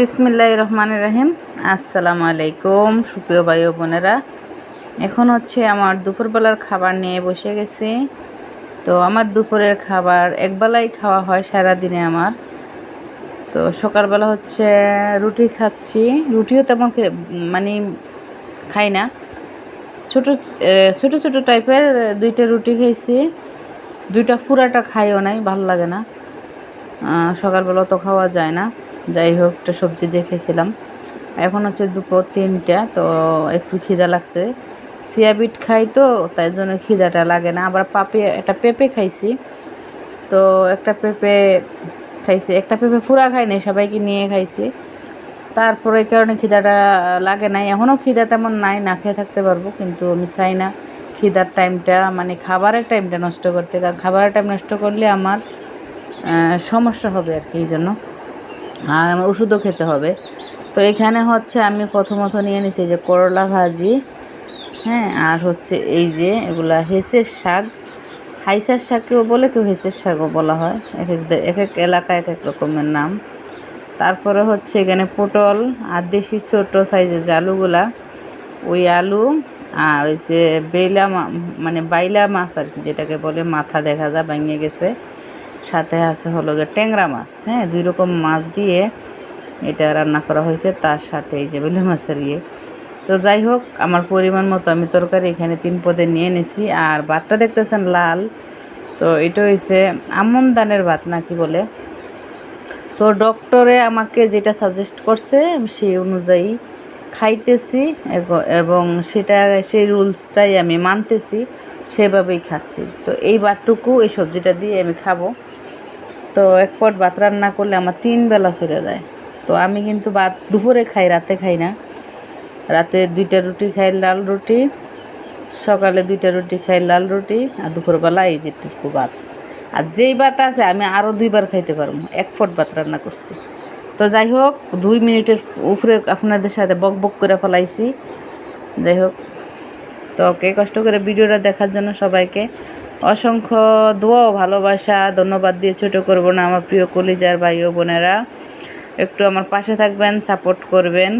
বিসমিল্লাহ রহমান রহিম। আসসালামু আলাইকুম, সুপ্রিয় ভাই ও বোনেরা। এখন হচ্ছে আমার দুপুরবেলার খাবার নিয়ে বসে গেছি। তো আমার দুপুরের খাবার একবেলাই খাওয়া হয় সারা দিনে আমার। তো সকালবেলা হচ্ছে রুটি খাচ্ছি। রুটিও তেমন মানে খাই না। ছোটো ছোটো ছোটো টাইপের দুইটা রুটি খেয়েছি দুইটা পুরাটা খাইও নাই, ভালো লাগে না। সকালবেলা তো খাওয়া যায় না। যাই হোক, একটা সবজি দেখেছিলাম। এখন হচ্ছে দুপুর তিনটা, তো একটু খিদা লাগছে। সিয়াবিট খাই তো, তাই জন্য খিদাটা লাগে না। আবার পাপে, একটা পেঁপে খাইছি। তো একটা পেঁপে খাইছি। একটা পেঁপে পুরা খাইনি সবাইকে নিয়ে খাইছি। তারপরে এই কারণে খিদাটা লাগে নাই। এখনও খিদা তেমন নাই, না খেয়ে থাকতে পারব, কিন্তু আমি চাই না খিদার টাইমটা মানে খাবারের টাইমটা নষ্ট করতে। কারণ খাবারের টাইম নষ্ট করলে আমার সমস্যা হবে আর কি, এই জন্য। আর আমার ওষুধও খেতে হবে। তো এখানে হচ্ছে আমি প্রথমত নিয়ে নিছি যে করলা ভাজি হ্যাঁ আর হচ্ছে এই যে এগুলা হেসের শাক। হাইসার শাককেও বলে কেউ হেসের শাকও বলা হয়। এক এক এক এক এলাকায় এক এক রকমের নাম। তারপরে হচ্ছে এখানে পটল আর দেশি ছোট সাইজের যে আলুগুলা, ওই আলু আর ওই যে বেলা মানে বাইলা মাছ আর কি যেটাকে বলে, মাথা দেখা যায় ভেঙে গেছে। সাথে আছে হলো গিয়ে ট্যাংরা মাছ হ্যাঁ? দুই রকম মাছ দিয়ে এটা রান্না করা হয়েছে, তার সাথে এই যে বেলে মাছের ইয়ে। তো যাই হোক, আমার পরিমাণ মতো আমি তরকারি এখানে তিন পদে নিয়ে নিছি, আর ভাতটা দেখতেছেন লাল। তো এটা হয়েছে আমন দানের ভাত নাকি বলে। তো ডক্টরে আমাকে যেটা সাজেস্ট করছে সেই অনুযায়ী খাইতেছি এবং সেটা, সেই রুলসটাই আমি মানতেছি। সেভাবেই খাচ্ছি। তো এই ভাতটুকু এই সবজিটা দিয়ে আমি খাব। তো এক পট ভাত রান্না করলে আমার তিন বেলা চলে যায়। তো আমি কিন্তু ভাত দুপুরে খাই, রাতে খাই না। রাতে দুইটা রুটি খাই, লাল রুটি। সকালে দুইটা রুটি খাই, লাল রুটি। আর দুপুরবেলা এই যেটুকু ভাত। আর যেই ভাত আছে, আমি আরও দুইবার খাইতে পারব। এক ফট ভাত রান্না করছি। তো যাই হোক, দুই মিনিটের উপরে আপনাদের সাথে বক বক করে ফেলাইছি। যাই হোক। তো ওকে কষ্ট করে ভিডিওটা দেখার জন্য সবাইকে অসংখ্য দোয়া ভালোবাসা, ধন্যবাদ দিয়ে ছোট করব না আমার প্রিয় কলিজার ভাই ও বোনেরা। একটু আমার পাশে থাকবেন সাপোর্ট করবেন।